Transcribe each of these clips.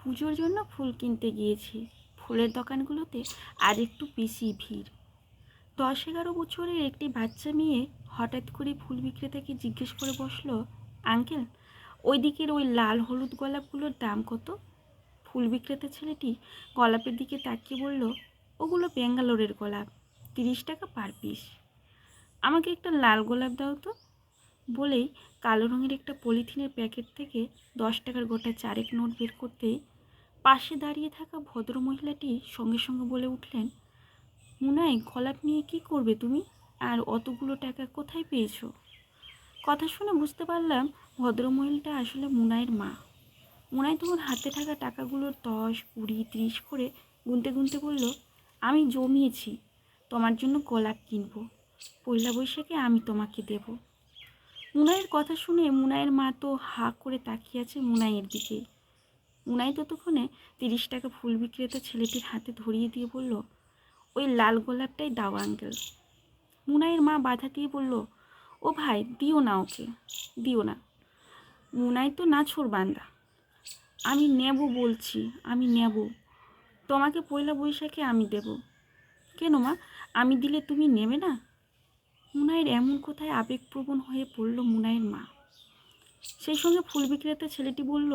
পুজোর জন্য ফুল কিনতে গিয়েছি। ফুলের দোকানগুলোতে আর একটু বেশি ভিড়। দশ এগারো বছরের একটি বাচ্চা মেয়ে হঠাৎ করে ফুল বিক্রেতাকে জিজ্ঞেস করে বসল, আঙ্কেল ওই দিকের ওই লাল হলুদ গোলাপগুলোর দাম কত? ফুল বিক্রেতা ছেলেটি গোলাপের দিকে তাকিয়ে বলল, ওগুলো ব্যাঙ্গালোরের গোলাপ, তিরিশ টাকা পার পিস। আমাকে একটা লাল গোলাপ দাও তো। বলেই কালো রঙের একটা পলিথিনের প্যাকেট থেকে দশ টাকার গোটা চারেক নোট বের করতেই পাশে দাঁড়িয়ে থাকা ভদ্র মহিলাটি সঙ্গে সঙ্গে বলে উঠলেন, মুনাই, গোলাপ নিয়ে কি করবে তুমি? আর অতগুলো টাকা কোথায় পেয়েছ? কথা শুনে বুঝতে পারলাম ভদ্রমহিলাটা আসলে মুনাইয়ের মা। মুনাই তখন হাতে থাকা টাকাগুলোর দশ, কুড়ি, ত্রিশ করে গুনতে গুনতে বলল, আমি জমিয়েছি, তোমার জন্য গোলাপ কিনবো, পয়লা বৈশাখে আমি তোমাকে দেব। মুনাইয়ের কথা শুনে মুনাইয়ের মা তো হা করে তাকিয়ে আছে মুনাইয়ের দিকে। মুনাই ততক্ষণে তিরিশ টাকা ফুল বিক্রেতা ছেলেটির হাতে ধরিয়ে দিয়ে বলল, ওই লাল গোলাপটাই দাও, আঙ্কেল। মুনাইয়ের মা বাধা দিয়ে বলল, ও ভাই, দিও না ওকে, দিও না। মুনাই তো নাছোর বান্দা। আমি নেব বলছি, আমি নেব। তোমাকে পয়লা বৈশাখে আমি দেব। কেন মা? আমি দিলে তুমি নেবে না? মুনাইয়ের এমন কথায় আবেগপ্রবণ হয়ে পড়ল মুনাইয়ের মা। সেই সঙ্গে ফুল বিক্রেতা ছেলেটি বলল,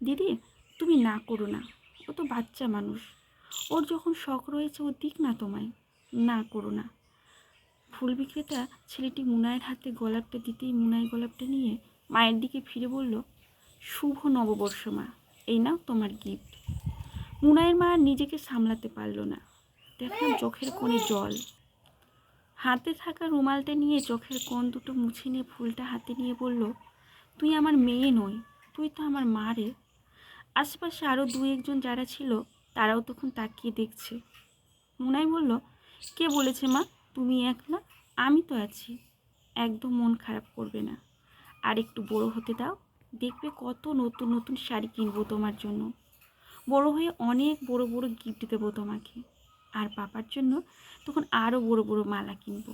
দিদি, তুমি না করো না, ও তো বাচ্চা মানুষ। ওর যখন শখ রয়েছে, ও দিক না তোমায়। না করো না। ফুল বিক্রেতা ছেলেটি মুনায়ের হাতে গোলাপটা দিতেই মুনাই গোলাপটা নিয়ে মায়ের দিকে ফিরে বলল, শুভ নববর্ষ মা, এই নাও তোমার গিফট। মুনায়ের মা নিজেকে সামলাতে পারল না। দেখলাম চোখের কোণে জল। হাতে থাকা রুমালটা নিয়ে চোখের কোণ দুটো মুছে নিয়ে ফুলটা হাতে নিয়ে বলল, তুই আমার মেয়ে নই, তুই তো আমার মা রে। আশেপাশে আরও দু একজন যারা ছিল, তারাও তখন তাকিয়ে দেখছে। মুনাই বলল, কে বলেছে মা? তুমি একলা? আমি তো আছি। একদম মন খারাপ করবে না। আর একটু বড় হতে দাও। দেখবে কত নতুন নতুন শাড়ি কিনবো তোমার জন্য। বড় হয়ে অনেক বড় বড় গিফট দেবো তোমাকে। আর পাপার জন্য তখন আরও বড় বড় মালা কিনবো।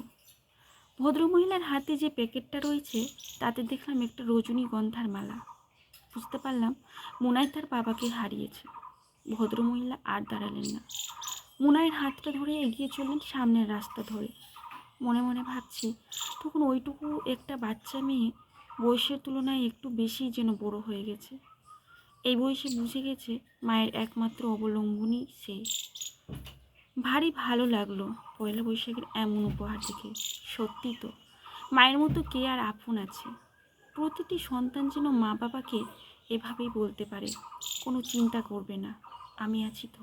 ভদ্রমহিলার হাতে যে প্যাকেটটা রয়েছে, তাতে দেখলাম একটা রজনীগন্ধার মালা। বুঝতে পারলাম মুনাই তার বাবাকে হারিয়েছে। ভদ্রমহিলা আর দাঁড়ালেন না। মুনাইয়ের হাতটা ধরে এগিয়ে চললেন সামনের রাস্তা ধরে। মনে মনে ভাবছি, তখন ওইটুকু একটা বাচ্চা মেয়ে বয়সের তুলনায় একটু বেশি যেন বড় হয়ে গেছে। এই বয়সে বুঝে গেছে মায়ের একমাত্র অবলম্বনই সে ভারী ভালো লাগল পয়লা বৈশাখের এমন উপহার দেখে সত্যি তো। মায়ের মতো কে আর আপন আছে? প্রতিটি সন্তান যেন মা বাবাকে এভাবেই বলতে পারে, কোনো চিন্তা করবে না, আমি আছি তো।